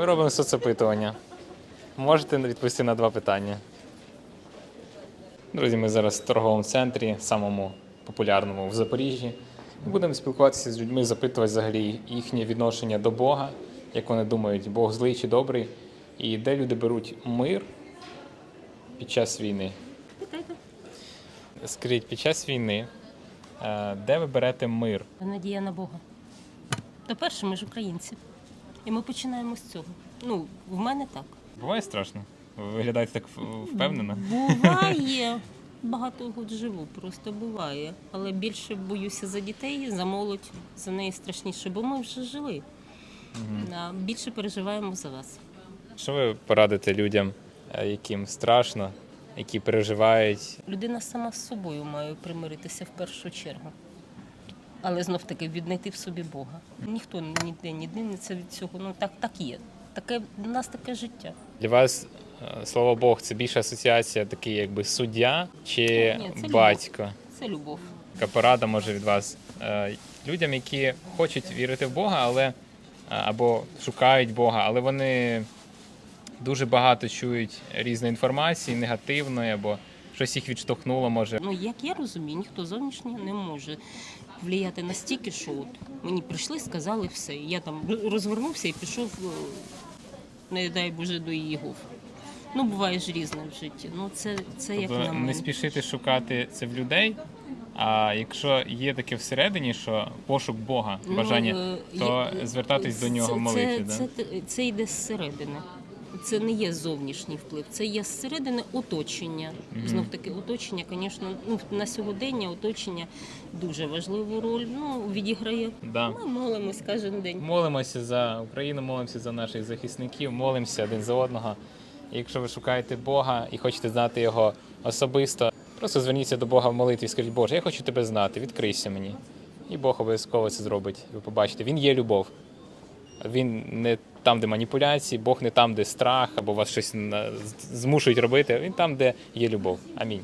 Ми робимо соцопитування. Можете відповісти на два питання. Друзі, ми зараз в торговому центрі, самому популярному в Запоріжжі. Будемо спілкуватися з людьми, запитувати взагалі їхнє відношення до Бога, як вони думають, Бог злий чи добрий, і де люди беруть мир під час війни. Скажіть, під час війни, е, де ви берете мир? Надія на Бога. То перше, ми ж українці. І ми починаємо з цього. Ну, в мене так. Буває страшно? Ви виглядаєте так впевнено? Буває. Багато год живу, просто буває. Але більше боюся за дітей, за молодь, за неї страшніше, бо ми вже жили. А Більше переживаємо за вас. Що ви порадите людям, е, яким страшно, які переживають? Людина сама з собою має примиритися в першу чергу. Але знов таки віднайти в собі Бога. Ніхто ніде не дивиться від цього. Ну так, так є. Таке в нас таке життя. Для вас, е, слава Богу, це більше асоціація, такий якби суддя чи Ні, це батько? Це любов. Яка порада може від вас е, людям, які хочуть вірити в Бога, але е, або шукають Бога, але вони дуже багато чують різної інформації, негативної, або щось їх відштовхнуло, може. Ну, як я розумію, ніхто зовнішній не може впливати настільки, що от мені прийшли, сказали все. Я там розвернувся і пішов, е, не дай Боже, до Єгов. Ну, буває ж різне в житті. Ну, це, це як Тобто на не спішити шукати це в людей. А якщо є таке всередині, що пошук Бога, Ну, бажання, е, то є- звертатись до нього це, в молитві. Це, да? це, це йде зсередини. Це не є зовнішній вплив, це є зсередини оточення. Знов таки, оточення, звісно, ну, на сьогодення оточення дуже важливу роль ну, відіграє. Да. Ми молимось кожен день. Молимося за Україну, молимося за наших захисників, молимося один за одного. Якщо ви шукаєте Бога і хочете знати його особисто, просто зверніться до Бога в молитві і скажіть, Боже, я хочу тебе знати, відкрийся мені. І Бог обов'язково це зробить. Ви побачите, він є любов. Він не там, де маніпуляції, Бог не там, де страх або вас щось змушують робити. Він там, де є любов. Амінь.